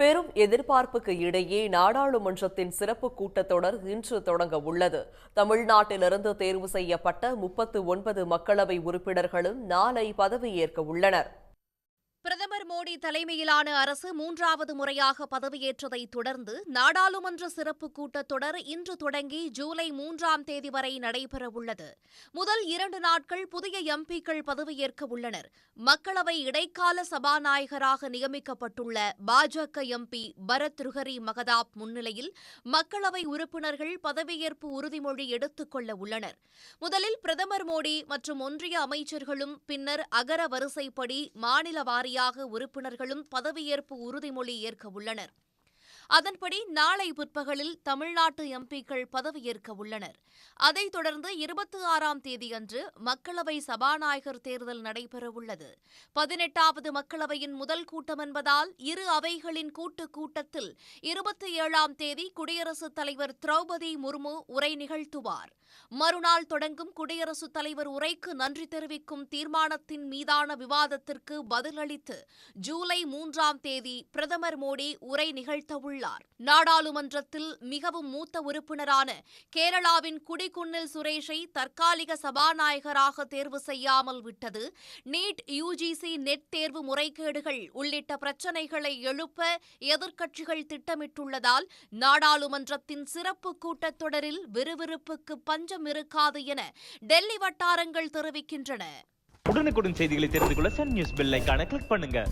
பெரும் எதிர்பார்ப்புக்கு இடையே நாடாளுமன்றத்தின் சிறப்பு கூட்டத்தொடர் இன்று தொடங்க உள்ளது. தமிழ்நாட்டிலிருந்து தேர்வு செய்யப்பட்ட முப்பத்து ஒன்பது மக்களவை உறுப்பினர்களும் நாளை பதவியேற்க உள்ளனர். பிரதமர் மோடி தலைமையிலான அரசு மூன்றாவது முறையாக பதவியேற்றதை தொடர்ந்து நாடாளுமன்ற சிறப்பு கூட்டத்தொடர் இன்று தொடங்கி ஜூலை மூன்றாம் தேதி வரை நடைபெறவுள்ளது. முதல் இரண்டு நாட்கள் புதிய எம்பிக்கள் பதவியேற்க உள்ளனர். மக்களவை இடைக்கால சபாநாயகராக நியமிக்கப்பட்டுள்ள பாஜக எம்பி பரத் ருஹரி மகதாப் முன்னிலையில் மக்களவை உறுப்பினர்கள் பதவியேற்பு உறுதிமொழி எடுத்துக் கொள்ள உள்ளனர். முதலில் பிரதமர் மோடி மற்றும் ஒன்றிய அமைச்சர்களும் பின்னர் அகர வரிசைப்படி மாநில வாரியாக உறுப்பினர்களும் பதவியேற்பு உறுதிமொழி ஏற்க உள்ளனர். அதன்படி நாளை பிற்பகலில் தமிழ்நாட்டு எம்பிக்கள் பதவியேற்க உள்ளனர். அதைத் தொடர்ந்து இருபத்தி ஆறாம் தேதியன்று மக்களவை சபாநாயகர் தேர்தல் நடைபெறவுள்ளது. பதினெட்டாவது மக்களவையின் முதல் கூட்டம் என்பதால் இரு அவைகளின் கூட்டுக் கூட்டத்தில் இருபத்தி ஏழாம் தேதி குடியரசுத் தலைவர் திரௌபதி முர்மு உரை நிகழ்த்துவார். மறுநாள் தொடங்கும் குடியரசுத் தலைவர் உரைக்கு நன்றி தெரிவிக்கும் தீர்மானத்தின் மீதான விவாதத்திற்கு பதிலளித்து ஜூலை மூன்றாம் தேதி பிரதமர் மோடி உரை நிகழ்த்தவுள்ளார். நாடாளுமன்றத்தில் மிகவும் மூத்த உறுப்பினரான கேரளாவின் குடிக்குன்னில் சுரேஷை தற்காலிக சபாநாயகராக தேர்வு செய்யாமல் விட்டது. நீட் யுஜிசி நெட் தேர்வு முறைகேடுகள் உள்ளிட்ட பிரச்சினைகளை எழுப்ப எதிர்க்கட்சிகள் திட்டமிட்டுள்ளதால் நாடாளுமன்றத்தின் சிறப்பு கூட்டத்தொடரில் விறுவிறுப்புக்கு பஞ்சம் இருக்காது என டெல்லி வட்டாரங்கள் தெரிவிக்கின்றன. உடனுக்குடன் செய்திகளை தெரிந்து கொள்ள சன் நியூஸ் பெல் கிளிக் பண்ணுங்க.